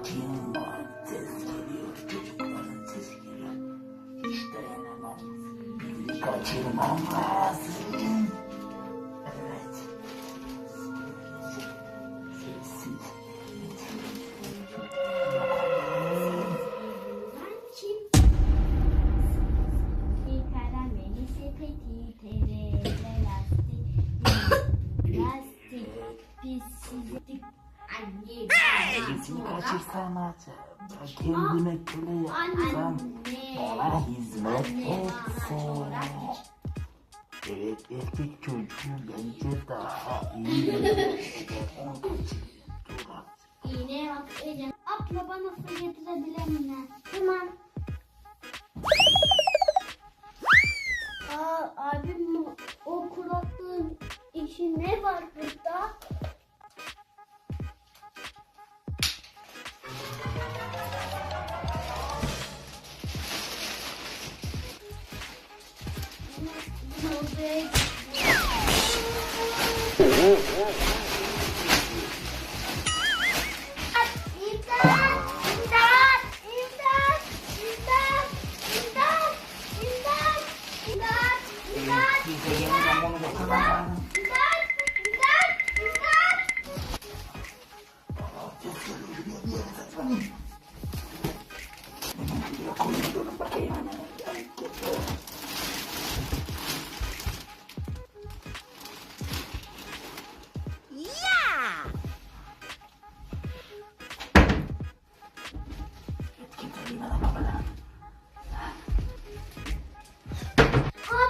Acıyım var. Ses geliyor. Çocukların sesi geliyor. Hiç dayanamam. Kaçırmam lazım. Evet. Sessiz. Lastik, pis, sizlik, anne. Birisini kaçırsam acaba kendime köle yapsam bana hizmet etsin. Evet erkek çocuğu bence daha iyi. İğneye atlayacağım abla bana su getirebilir misin? tamam Aa, abim o kulaklığın işi ne var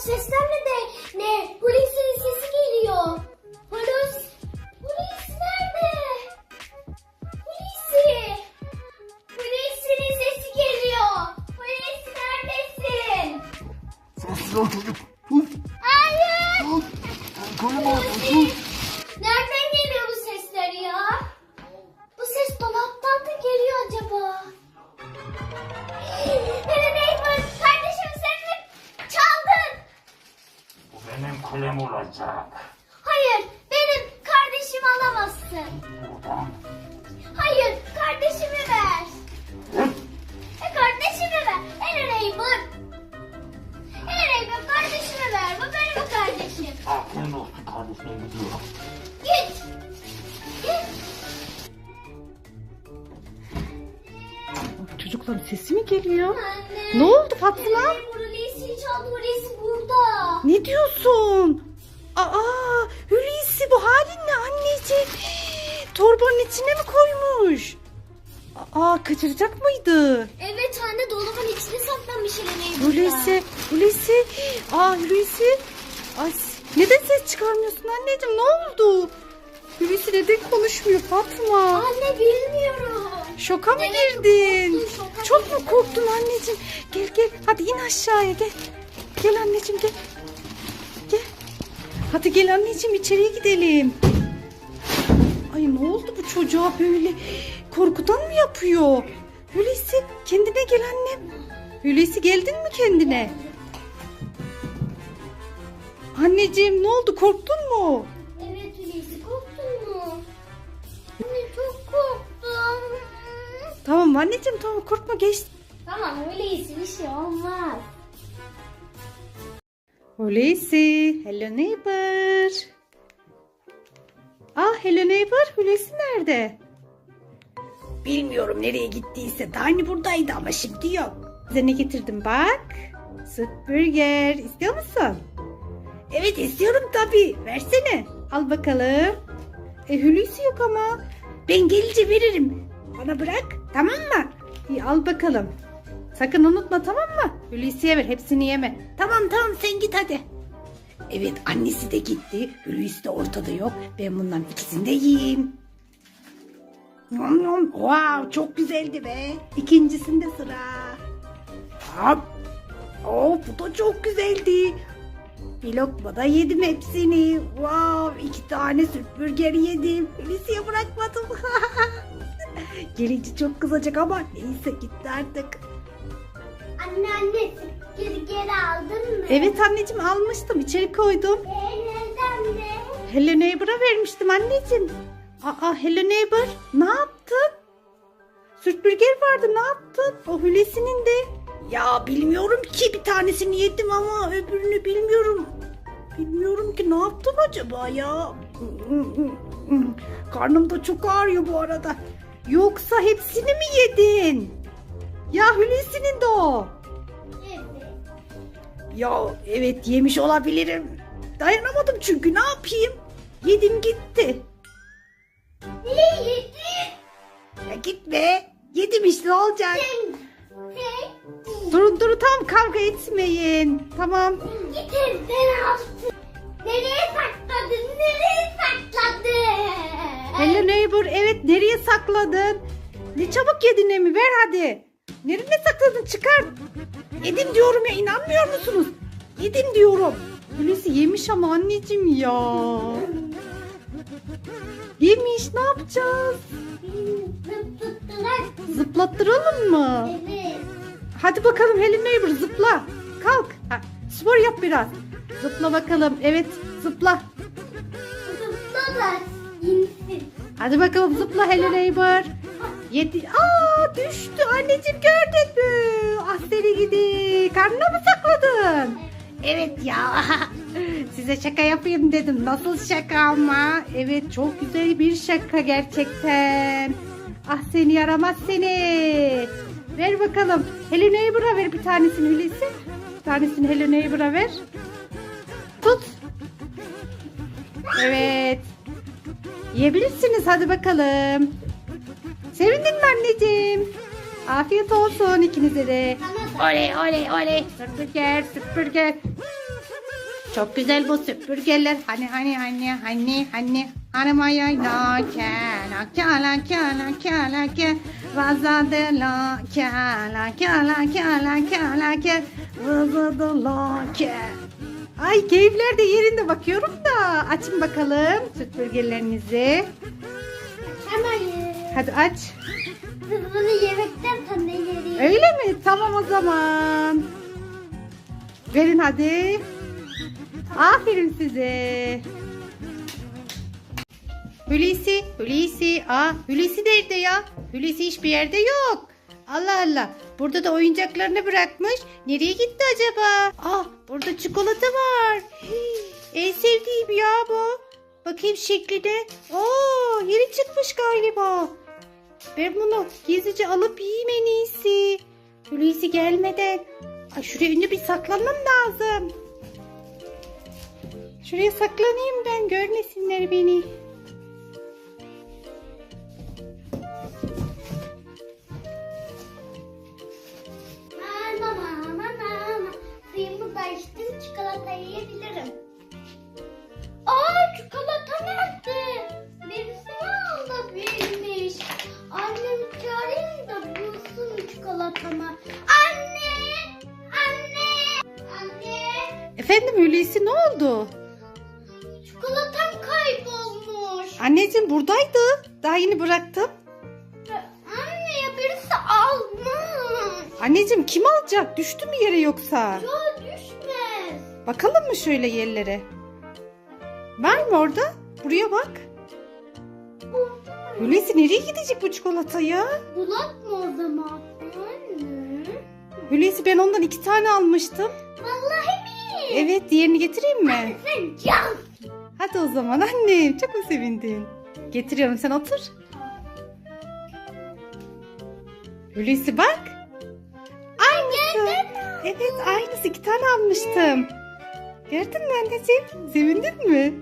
Abi sesler ne de ne? Polisin sesi geliyor. Polis. Polis nerede? Polisi. Polisin sesi geliyor. Polis neredesin? Sessiz ol çocuk. Sus. Hayır. Sus. Koyma. Sus. Nereden benim kulem olacak. Hayır benim kardeşimi alamazsın. Buradan. Hayır kardeşimi ver. E kardeşimi ver. Nene Neyman. Nene Neyman kardeşimi ver. Bu benim kardeşim. Aferin olsun kardeşine gidiyorum. Git. Git. Çocukların sesi mi geliyor? Anne. Ne oldu Fatma? Nene Hulusi çaldı. Hulusi burada. Ne diyorsun? Aa, Hulusi bu halin ne anneciğim? Torbanın içine mi koymuş? Aa, kaçıracak mıydı? Evet anne dolabın içine saklanmış Nene Hulusi, Hulusi. Aa, Hulusi. Ay, neden ses çıkarmıyorsun anneciğim? Ne oldu? Hulusi neden konuşmuyor Fatma? Anne bilmiyorum. Şoka mı Evet, girdin? korktum, şoka Çok mu korktun anneciğim? Gel gel hadi in aşağıya gel. Gel anneciğim gel. Gel. Hadi gel anneciğim içeriye gidelim. Ay ne oldu bu çocuğa böyle? Korkudan mı yapıyor? Hulusi kendine gel annem. Hulusi geldin mi kendine? Anneciğim ne oldu korktun mu? Evet Hulusi korktun mu? Anne çok korktum. Tamam anneciğim tamam korkma geçti. Tamam Hulusi bir şey olmaz. Hulusi, hello neighbor. Ah hello neighbor, Hulusi nerede? Bilmiyorum nereye gittiyse. Daha hani buradaydı ama şimdi yok. Size ne getirdim bak. Süt burger. İstiyor musun? Evet istiyorum tabii. Versene. Al bakalım. E Hulusi yok ama. Ben gelince veririm. Bana bırak. Tamam mı? İyi al bakalım. Sakın unutma tamam mı? Hulusi'ye ver hepsini yeme. Tamam tamam sen git hadi. Evet annesi de gitti. Hulusi de ortada yok. Ben bundan ikisini de yiyeyim. Nom nom. Wow çok güzeldi be. İkincisinde sıra. Hop. Oh bu da çok güzeldi. Bir lokma da yedim hepsini. Wow iki tane süt burger yedim. Hulusi'ye bırakmadım. Gelince çok kızacak ama neyse gitti artık. Anne anne geri geri aldın mı? Evet anneciğim almıştım içeri koydum. Ee, nereden de? Hello Neighbor'a vermiştim anneciğim. Aa Hello Neighbor ne yaptın? Sürtbürger vardı ne yaptın? O Hulusi'nin de. Ya bilmiyorum ki bir tanesini yedim ama öbürünü bilmiyorum. Bilmiyorum ki ne yaptım acaba ya? Karnım da çok ağrıyor bu arada. Yoksa hepsini mi yedin? Ya Hulusi'nin de o. Ya evet yemiş olabilirim. Dayanamadım çünkü ne yapayım? Yedim gitti. Ne yedin? Ya gitme. Yedim işte ne olacak? Sen, sen Durun durun tam kavga etmeyin. Tamam. git evden yaptın. Nereye sakladın? Nereye sakladın? Hello neighbor evet nereye sakladın? Ne çabuk yedin Emi ver hadi. Nereye sakladın çıkar. Yedim diyorum ya inanmıyor musunuz? Yedim diyorum. Hulusi yemiş ama anneciğim ya. Yemiş ne yapacağız? Zıp tuttular. Zıplattıralım mı? Evet. Hadi bakalım Helen Neighbor zıpla. Kalk. Ha, spor yap biraz. Zıpla bakalım. Evet zıpla. Zıptalar. İnsin. Hadi bakalım zıpla Helen Neighbor. Yedi. Aa düştü. Anneciğim gördün mü? Ah seni gidi. Karnına mı sakladın? Evet ya. Size şaka yapayım dedim. Nasıl şaka ama? Evet çok güzel bir şaka gerçekten. Ah seni yaramaz seni. Ver bakalım. Hello Neighbor'a ver bir tanesini Hulusi. Bir tanesini Hello Neighbor'a ver. Tut. Evet. Yiyebilirsiniz hadi bakalım. Sevindin mi anneciğim? Afiyet olsun ikinize de. Oley oley oley. Süpürge süpürge. Çok güzel bu süpürgeler. Hani hani hani hani hani hanım ayay la ke la ke la ke la ke la ke vazadı la ke la ke la ke la ke la ke vazadı la ke Ay keyifler de yerinde bakıyorum da açın bakalım süpürgelerinizi. Hemen. Hadi aç. Bunu yemekten sonra yeriz. Öyle mi? Tamam o zaman. Verin hadi. Aferin size. Hulusi, Hulusi. Aa, Hulusi nerede ya? Hulusi hiçbir yerde yok. Allah Allah. Burada da oyuncaklarını bırakmış. Nereye gitti acaba? Ah, burada çikolata var. Hii, en sevdiğim ya bu. Bakayım şekline. Oo, yeni çıkmış galiba. Ben bunu gizlice alıp yiyeyim en iyisi. Hulusi gelmeden. Ay şuraya önce bir saklanmam lazım. Şuraya saklanayım ben görmesinler beni. Oldu? Çikolatam kaybolmuş. Anneciğim buradaydı. Daha yeni bıraktım. Anne ya birisi almış. Anneciğim kim alacak? Düştü mü yere yoksa? Ya düşmez. Bakalım mı şöyle yerlere? Var mı orada? Buraya bak. Hulusi nereye gidecek bu çikolata ya? Bulak mı o zaman? Anne. Hulusi ben ondan iki tane almıştım. Evet diğerini getireyim mi? Can. Hadi o zaman annem çok mu sevindin? Getiriyorum sen otur. Hulusi bak. Aynısı. Evet aynısı iki tane almıştım. Gördün mü anneciğim? Sevindin mi?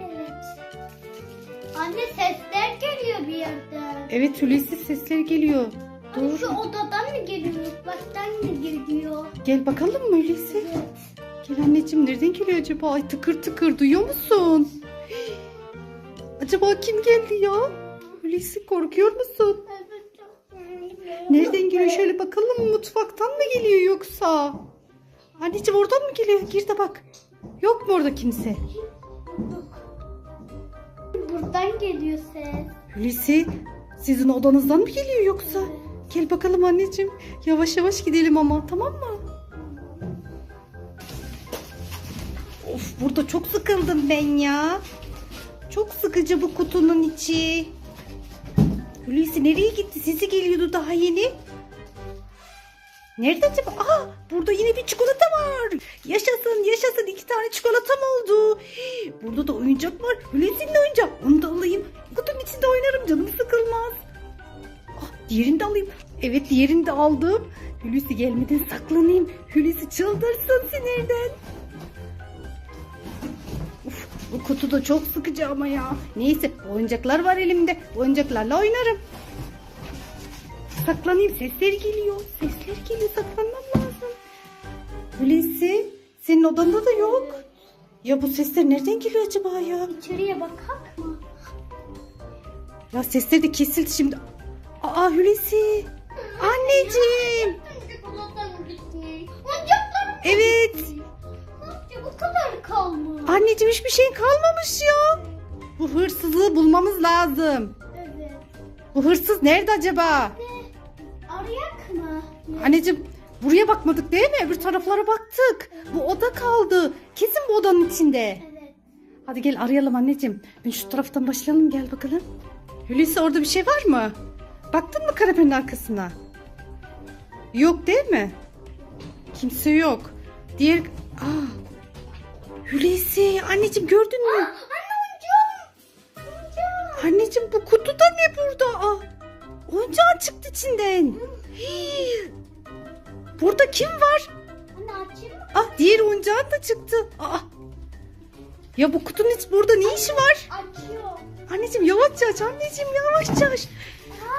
Evet. Anne sesler geliyor bir yerden. Evet Hulusi sesler geliyor. Hani şu Doğru. odadan mı geliyor? Mutfaktan mı geliyor? Gel bakalım mı Hulusi? Evet. Gel anneciğim nereden geliyor acaba? Ay tıkır tıkır duyuyor musun? Acaba kim geldi ya? Hulusi korkuyor musun? Nereden geliyor şöyle bakalım mutfaktan mı geliyor yoksa? Anneciğim oradan mı geliyor? Gir de bak. Yok mu orada kimse? Buradan geliyor ses. Hulusi sizin odanızdan mı geliyor yoksa? Gel bakalım anneciğim. Yavaş yavaş gidelim ama tamam mı? Of burada çok sıkıldım ben ya. Çok sıkıcı bu kutunun içi. Hulusi nereye gitti? Sesi geliyordu daha yeni. Nerede acaba? Aa, burada yine bir çikolata var. Yaşasın yaşasın iki tane çikolatam oldu. Burada da oyuncak var. Hulusi'nin oyuncak. Onu da alayım. Kutunun içinde oynarım canım sıkılmaz. Ah, diğerini de alayım. Evet diğerini de aldım. Hulusi gelmeden saklanayım. Hulusi çıldırsın sinirden. Bu kutu da çok sıkıcı ama ya. Neyse oyuncaklar var elimde. Oyuncaklarla oynarım. Saklanayım sesler geliyor. Sesler geliyor saklanmam lazım. Hulusi senin odanda da yok. Ya bu sesler nereden geliyor acaba ya? İçeriye bakak mı? Ya sesler de kesildi şimdi. Aa Hulusi. Anneciğim. Evet. Kalmış. Anneciğim hiçbir şeyin kalmamış ya. Bu hırsızı bulmamız lazım. Evet. Bu hırsız nerede acaba? Arayak mı? Anneciğim buraya bakmadık değil mi? Öbür taraflara baktık. Bu oda kaldı. Kesin bu odanın içinde. Evet. Hadi gel arayalım anneciğim. Ben şu taraftan başlayalım gel bakalım. Hulusi orada bir şey var mı? Baktın mı kanepenin arkasına? Yok değil mi? Kimse yok. Diğer... Aa, Hulusi anneciğim gördün mü? Anne oyuncağım. Oyuncağım. Anneciğim bu kutuda ne burada? Aa, oyuncağın çıktı içinden. Hii. Burada kim var? Anne açayım mı? Ah diğer oyuncağın da çıktı. Aa. Ya bu kutunun hiç burada ne işi var? Açıyor. Anneciğim yavaşça aç anneciğim yavaşça aç.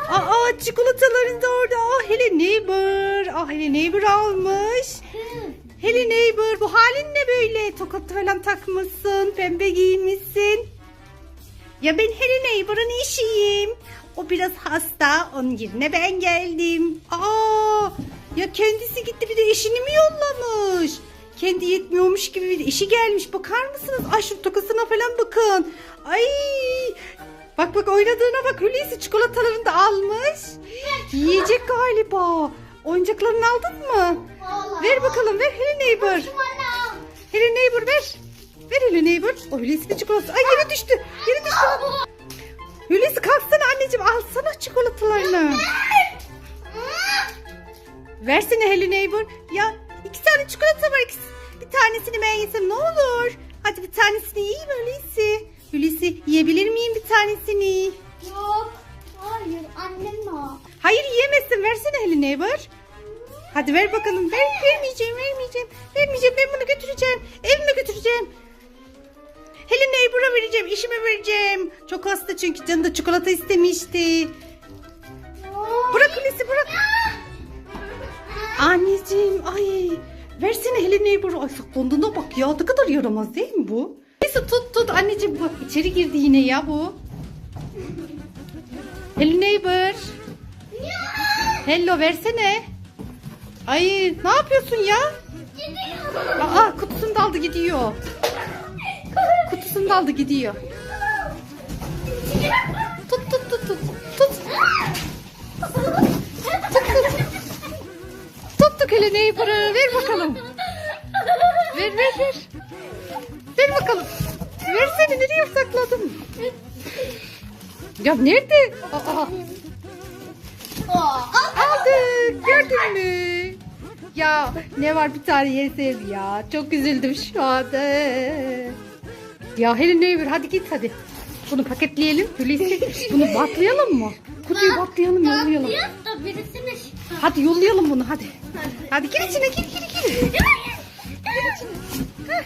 Aa çikolataların da orada. Ah hele neighbor. Ah hele neighbor almış. Hele neighbor bu halin ne böyle? Tokat falan takmışsın. Pembe giymişsin. Ya ben hele neighbor'ın eşiyim. O biraz hasta. Onun yerine ben geldim. Aa ya kendisi gitti bir de eşini mi yollamış? Kendi yetmiyormuş gibi bir eşi gelmiş. Bakar mısınız? Ay şu tokasına falan bakın. Ay Bak bak oynadığına bak Hulusi çikolatalarını da almış. Yiyecek galiba. Oyuncaklarını aldın mı? Ver bakalım ver Hello Neighbor. Hello Neighbor ver. Ver Hello Neighbor. O Hulusi'nin çikolatası. Ay yere düştü. Yere düştü. Hulusi kalksana anneciğim alsana çikolatalarını. Versene Hello Neighbor. Ya iki tane çikolata var. İkisi- Bir tanesini ben yesem ne olur? Hadi bir tanesini yiyeyim Hulusi. Hulusi yiyebilir miyim bir tanesini? Yok. Hayır annem o. Hayır yiyemezsin. Versene Hello Neighbor. Hadi ver bakalım. Ver, vermeyeceğim, vermeyeceğim. Vermeyeceğim. Ben bunu götüreceğim. Evime götüreceğim. Hello Neighbor'a vereceğim. işime vereceğim. Çok hasta çünkü canı da çikolata istemişti. Bırak Hulusi bırak. Anneciğim ay. Versene Hello Neighbor'a. Ay saklandığına bak ya. Ne kadar yaramaz değil mi bu? Neyse tut tut anneciğim bak içeri girdi yine ya bu. Hello Neighbor. Hello versene. Ay ne yapıyorsun ya? Aa kutusunu da aldı gidiyor. Kutusunu da aldı gidiyor. Tut tut tut tut. Tut. Tuttuk hele neighbor'ı. Ver bakalım. Ver ver ver. Ver bakalım. Versene nereye sakladın? Ya nerede? Aa, aldık. Gördün mü? Ya ne var bir tane yeseydi ya. Çok üzüldüm şu anda. Ya Helen Neighbor hadi git hadi. Bunu paketleyelim. Bunu batlayalım mı? Kutuyu batlayalım yollayalım. Hadi yollayalım bunu hadi. Hadi gir içine gir gir gir. gir içine.